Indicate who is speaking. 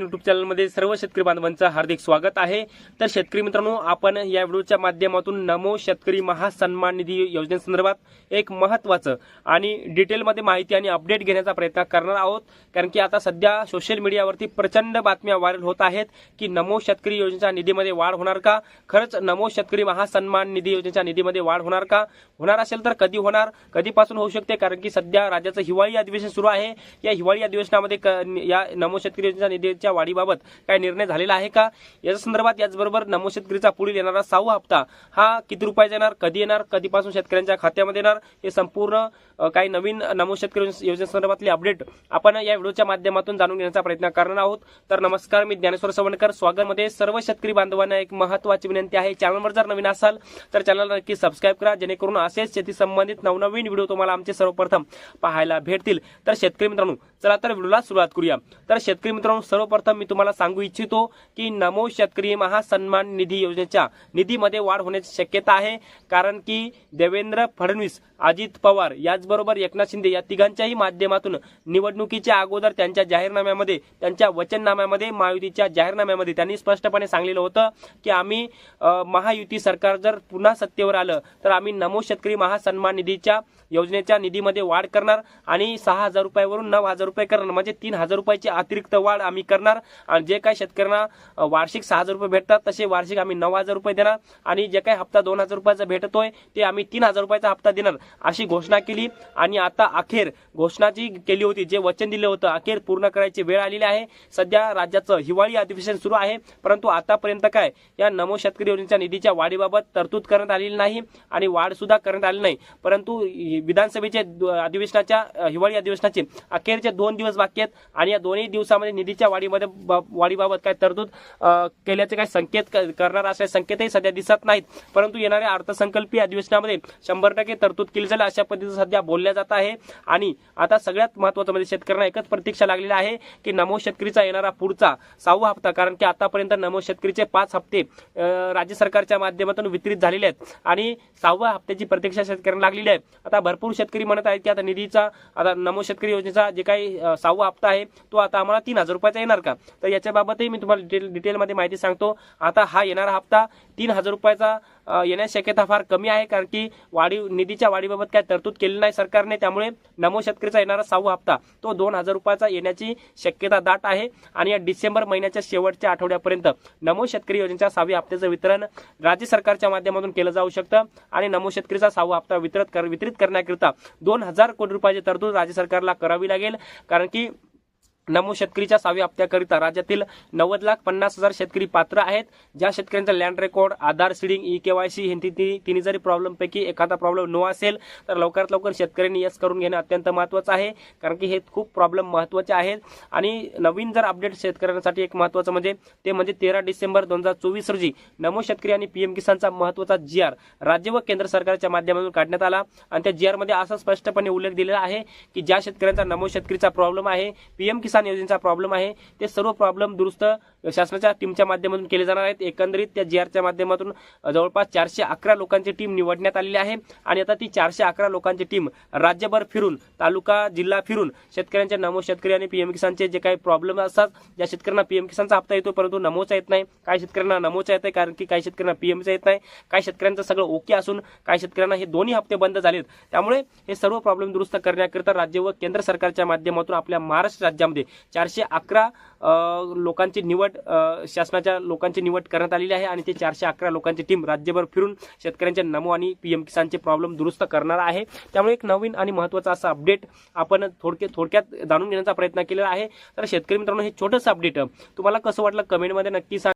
Speaker 1: Marathi YouTube चॅनलमध्ये सर्व शेतकरी बांधवांचं हार्दिक स्वागत आहे. तर शेतकरी मित्रांनो आपण या व्हिडिओच्या माध्यमातून नमो शेतकरी महासन्मान निधी योजनेसंदर्भात एक महत्त्वाचं आणि डिटेलमध्ये माहिती आणि अपडेट घेण्याचा प्रयत्न करणार आहोत. कारण की आता सध्या सोशल मीडियावरती प्रचंड बातम्या व्हायरल होत आहेत की नमो शेतकरी योजनेच्या निधीमध्ये वाढ होणार का? खरंच नमो शेतकरी महासन्मान निधी योजनेच्या निधीमध्ये वाढ होणार का? होणार असेल तर कधी होणार? कधीपासून होऊ शकते? कारण की सध्या राज्याचं हिवाळी अधिवेशन सुरू आहे. या हिवाळी अधिवेशनामध्ये या नमो शेतकरी योजनेच्या निधीच्या वाढीबाबत काय निर्णय झालेला आहे का? याच्या संदर्भात याचबरोबर नमो शेतकरीचा पुढील येणारा सहावा हप्ता हा किती रुपयाचा येणार कधी येणार कधीपासून शेतकऱ्यांच्या खात्यामध्ये येणार हे संपूर्ण काही नवीन नमो शेतकरी योजनेसंदर्भातली अपडेट आपण या व्हिडिओच्या माध्यमातून जाणून घेण्याचा प्रयत्न करणार आहोत. तर नमस्कार मी ज्ञानेश्वर सवणकर. स्वागतमध्ये सर्व शेतकरी बांधवांना एक महत्वाची विनंती आहे. चॅनलवर जर नवीन असाल तर चॅनलला नक्की सबस्क्राईब करा जेणेकरून असेच शेती संबंधित नवनवीन व्हिडिओ तुम्हाला आमचे सर्वप्रथम पाहायला भेटतील. तर शेतकरी मित्रांनो चला तर व्हिडिओला सुरुवात करूया. तर शेतकरी मित्रांनो सर्वप्रथम मी तुम्हाला सांगू इच्छितो की नमो शेतकरी महासन्मान निधी योजनेच्या निधीमध्ये वाढ होण्याची शक्यता आहे. कारण की देवेंद्र फडणवीस अजित पवार याचबरोबर एकनाथ शिंदे या तिघांच्याही माध्यमातून निवडणुकीच्या अगोदर त्यांच्या जाहीरनाम्यामध्ये त्यांच्या वचननाम्यामध्ये महायुतीच्या जाहीरनाम्यामध्ये त्यांनी स्पष्टपणे सांगलेलं होतं की आम्ही महायुती सरकार जर पुन्हा सत्तेवर आलं तर आम्ही नमो शेतकरी महासन्मान निधीच्या योजनेच्या निधीमध्ये वाढ करणार आणि सहा हजार रुपयावरून नऊ हजार रुपये करणार. म्हणजे तीन हजार रुपयाची अतिरिक्त वाढ आम्ही करणार. आणि जे काही शेतकऱ्यांना वार्षिक सहा हजार रुपये भेटतात तसे वार्षिक आम्ही नऊ हजार रुपये देणार. आणि जे काही हप्ता दोन हजार रुपयाचा भेटतोय ते आम्ही तीन हजार रुपयाचा हप्ता देणार अशी घोषणा केली. आणि आता अखेर घोषणा जी केली होती जे वचन दिलं होतं अखेर पूर्ण करायची वेळ आलेली आहे. सध्या राज्याचं हिवाळी अधिवेशन सुरू आहे. परंतु आतापर्यंत काय या नमो शेतकरी योजनेच्या निधीच्या वाढीबाबत तरतूद करण्यात आलेली नाही आणि वाढ सुद्धा करण्यात आली नाही. परंतु विधानसभेचे अधिवेशनाच्या हिवाळी अधिवेशनाचे अखेरचे दोन दिवस बाकी आहेत आणि या दोन्ही दिवसामध्ये निधीच्या वाढीमध्ये वाढीबाबत काय तरतूद केल्याचे काही संकेत क- करणार असे संकेतही सध्या दिसत नाहीत. परंतु येणाऱ्या अर्थसंकल्पीय अधिवेशनामध्ये शंभर टक्के तरतूद केली जाईल अशा पद्धतीने सध्या बोलल्या जात आहे. आणि आता सगळ्यात महत्वाचं म्हणजे शेतकऱ्यांना एकच प्रतीक्षा लागलेली आहे की नमो शेतकरीचा येणारा पुढचा सहावा हप्ता कारण की आतापर्यंत नमो शेतकरीचे पाच हप्ते राज्य सरकारच्या माध्यमातून वितरित झालेले आहेत. आणि सहाव्या हप्त्याची प्रतीक्षा शेतकऱ्यांना लागलेली आहे. आता भरपूर शेतकरी म्हणत आहेत की आता निधीचा आता नमो शेतकरी योजनेचा जे काही सहावा हप्ता आहे तो आता आम्हाला तीन हजार रुपयाचा येणार का? तर याच्याबाबतही मी तुम्हाला डिटेल डिटेलमध्ये माहिती सांगतो. आता हा येणारा हप्ता तीन हजार रुपयाचा येण्याची शक्यता फार कमी आहे कारण की वाढीव निधीच्या वाढीबाबत काय तरतूद केली नाही सरकारने. त्यामुळे नमो शेतकरीचा येणारा सहावा हप्ता तो दोन हजार रुपयाचा येण्याची शक्यता दाट आहे. आणि या डिसेंबर महिन्याच्या शेवटच्या आठवड्यापर्यंत नमो शेतकरी योजनेच्या सहाव्या हप्त्याचं वितरण राज्य सरकारच्या माध्यमातून केलं जाऊ शकतं. आणि नमो शेतकरीचा सहावा हप्ता वितरित कर वितरित करण्याकरिता दोन हजार कोटी रुपयाची तरतूद राज्य सरकारला करावी लागेल. कारण की नमो शेतकरीच्या सहाव्या हप्त्याकरिता राज्यातील नव्वद लाख पन्नास हजार शेतकरी पात्र आहेत. ज्या शेतकऱ्यांचा land record Aadhaar seeding E KYC ही ती- तिन्ही जरी प्रॉब्लेमपैकी एखादा प्रॉब्लेम नो असेल तर लवकरात लवकर शेतकऱ्यांनी यस करून घेणं अत्यंत महत्त्वाचं आहे. कारण की हे खूप प्रॉब्लेम महत्त्वाचे आहेत. आणि नवीन जर अपडेट शेतकऱ्यांसाठी एक महत्त्वाचं म्हणजे ते म्हणजे तेरा डिसेंबर दोन हजार चोवीस रोजी नमो शेतकरी आणि पीएम किसानचा महत्त्वाचा जी आर राज्य व केंद्र सरकारच्या माध्यमातून काढण्यात आला. आणि त्या जी आरमध्ये असा स्पष्टपणे उल्लेख दिलेला आहे की ज्या शेतकऱ्यांचा नमो शेतकरीचा प्रॉब्लेम आहे पीएम किसान योजनेचा प्रॉब्लेम आहे. ते सर्व प्रॉब्लेम दुरुस्त शासनाच्या टीमच्या माध्यमातून केले जाणार आहेत. एकंदरीत त्या जी आरच्या माध्यमातून जवळपास चारशे अकरा लोकांची टीम निवडण्यात आलेली आहे. आणि आता ती चारशे अकरा लोकांची टीम राज्यभर फिरून तालुका जिल्हा फिरून शेतकऱ्यांच्या नमो शेतकरी आणि पीएम किसानचे जे काही प्रॉब्लेम असतात ज्या शेतकऱ्यांना पीएम किसानचा हप्ता येतो परंतु नमोचा येत नाही. काही शेतकऱ्यांना नमोचा येत आहे कारण की काही शेतकऱ्यांना पीएमचा येत नाही. काही शेतकऱ्यांचं सगळं ओके असून काही शेतकऱ्यांना हे दोन्ही हप्ते बंद झालेत. त्यामुळे हे सर्व प्रॉब्लेम दुरुस्त करण्याकरिता राज्य व केंद्र सरकारच्या माध्यमातून आपल्या महाराष्ट्र राज्यामध्ये चारशे अकरा लोकांची निवड शासनाच्या लोकांची निवड करण्यात आलेली आहे आणि ते चारशे अकरा लोकांची टीम राज्यभर फिरून शेतकऱ्यांचे नमो आणि पीएम किसानचे प्रॉब्लेम दुरुस्त करणार आहे. त्यामुळे एक नवीन आणि महत्त्वाचा असा अपडेट आपण थोडके थोडक्यात जाणून घेण्याचा प्रयत्न केलेला आहे. तर शेतकरी मित्रांनो हे छोटंसं अपडेट तुम्हाला कसं वाटलं? कमेंटमध्ये नक्की सांग.